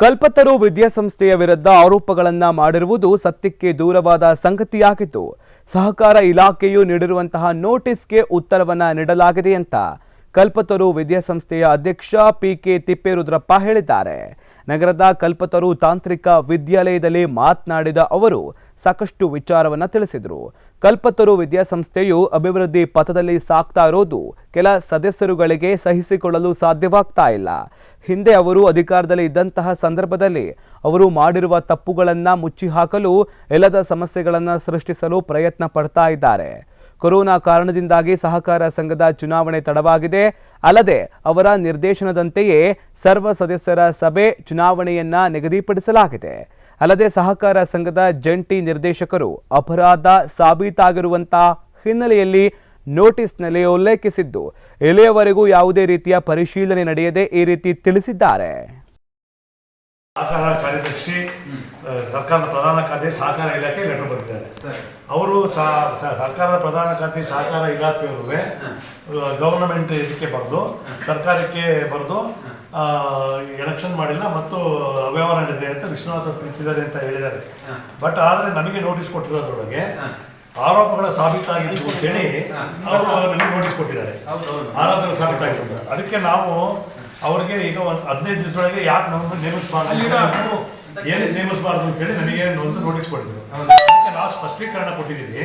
ಕಲ್ಪತರು ವಿದ್ಯಾಸಂಸ್ಥೆಯ ವಿರುದ್ಧ ಆರೋಪಗಳನ್ನು ಮಾಡಿರುವುದು ಸತ್ಯಕ್ಕೆ ದೂರವಾದ ಸಂಗತಿಯಾಗಿದ್ದು, ಸಹಕಾರ ಇಲಾಖೆಯು ನೀಡಿರುವಂತಹ ನೋಟಿಸ್ಗೆ ಉತ್ತರವನ್ನು ನೀಡಲಾಗಿದೆ ಅಂತ ಕಲ್ಪತರು ವಿದ್ಯಾಸಂಸ್ಥೆಯ ಅಧ್ಯಕ್ಷ ಪಿ ಕೆ ತಿಪ್ಪೇರುದ್ರಪ್ಪ ಹೇಳಿದ್ದಾರೆ. ನಗರದ ಕಲ್ಪತರು ತಾಂತ್ರಿಕ ವಿದ್ಯಾಲಯದಲ್ಲಿ ಮಾತನಾಡಿದ ಅವರು, ಸಾಕಷ್ಟು ವಿಚಾರವನ್ನು ತಿಳಿಸಿದರು. ಕಲ್ಪತರು ವಿದ್ಯಾಸಂಸ್ಥೆಯು ಅಭಿವೃದ್ಧಿ ಪಥದಲ್ಲಿ ಸಾಕ್ತಾ ಇರೋದು ಕೆಲ ಸದಸ್ಯರುಗಳಿಗೆ ಸಹಿಸಿಕೊಳ್ಳಲು ಸಾಧ್ಯವಾಗ್ತಾ ಇಲ್ಲ. ಹಿಂದೆ ಅವರು ಅಧಿಕಾರದಲ್ಲಿ ಇದ್ದಂತಹ ಸಂದರ್ಭದಲ್ಲಿ ಅವರು ಮಾಡಿರುವ ತಪ್ಪುಗಳನ್ನು ಮುಚ್ಚಿ ಹಾಕಲು ಎಲ್ಲದ ಸಮಸ್ಯೆಗಳನ್ನು ಸೃಷ್ಟಿಸಲು ಪ್ರಯತ್ನ ಪಡ್ತಾ ಇದ್ದಾರೆ. ಕೊರೋನಾ ಕಾರಣದಿಂದಾಗಿ ಸಹಕಾರ ಸಂಘದ ಚುನಾವಣೆ ತಡವಾಗಿದೆ. ಅಲ್ಲದೆ ಅವರ ನಿರ್ದೇಶನದಂತೆಯೇ ಸರ್ವ ಸದಸ್ಯರ ಸಭೆ ಚುನಾವಣೆಯನ್ನ ನಿಗದಿಪಡಿಸಲಾಗಿದೆ. ಅಲ್ಲದೆ ಸಹಕಾರ ಸಂಘದ ಜಂಟಿ ನಿರ್ದೇಶಕರು ಅಪರಾಧ ಸಾಬೀತಾಗಿರುವಂತಹ ಹಿನ್ನೆಲೆಯಲ್ಲಿ ನೋಟಿಸ್ನಲ್ಲಿ ಉಲ್ಲೇಖಿಸಿದ್ದು ಇಲ್ಲಿಯವರೆಗೂ ಯಾವುದೇ ರೀತಿಯ ಪರಿಶೀಲನೆ ನಡೆಯದೆ ಈ ರೀತಿ ತಿಳಿಸಿದ್ದಾರೆ. ಸಹಕಾರ ಕಾರ್ಯದರ್ಶಿ ಸರ್ಕಾರದ ಪ್ರಧಾನ ಕಾರ್ಯದರ್ಶಿ ಸಹಕಾರ ಇಲಾಖೆ ಲೆಟರ್ ಬರೆದಿದ್ದಾರೆ. ಅವರು ಸರ್ಕಾರದ ಪ್ರಧಾನ ಕಾರ್ಯದರ್ಶಿ ಸಹಕಾರ ಇಲಾಖೆ ಗವರ್ನಮೆಂಟ್ ಇದಕ್ಕೆ ಬರೆದು ಸರ್ಕಾರಕ್ಕೆ ಬರೆದು ಎಲೆಕ್ಷನ್ ಮಾಡಿಲ್ಲ ಮತ್ತು ಅವ್ಯವಹಾರ ನಡೆದಿದೆ ಅಂತ ವಿಶ್ವನಾಥ್ ಅವ್ರು ತಿಳಿಸಿದ್ದಾರೆ ಅಂತ ಹೇಳಿದ್ದಾರೆ. ಬಟ್ ಆದರೆ ನಮಗೆ ನೋಟಿಸ್ ಕೊಟ್ಟಿರೋದ್ರೊಳಗೆ ಆರೋಪಗಳ ಸಾಬೀತಾಗಿತ್ತು ಅಂತೇಳಿ ಅವರು ನಮಗೆ ನೋಟಿಸ್ ಕೊಟ್ಟಿದ್ದಾರೆ. ಆರೋಪಗಳು ಸಾಬೀತಾಗಿತ್ತು ಅದಕ್ಕೆ ನಾವು ಅವ್ರಿಗೆ ಈಗ ಒಂದು ಹದಿನೈದು ದಿವಸದೊಳಗೆ ಯಾಕೆ ನಮ್ಮನ್ನು ನೇಮಿಸಬಾರ್ದು ಏನು ನೇಮಿಸಬಾರ್ದು ಅಂತೇಳಿ ನನಗೆ ಒಂದು ನೋಟಿಸ್ ಕೊಟ್ಟಿದ್ರು. ಅದಕ್ಕೆ ನಾವು ಸ್ಪಷ್ಟೀಕರಣ ಕೊಟ್ಟಿದ್ದೀವಿ.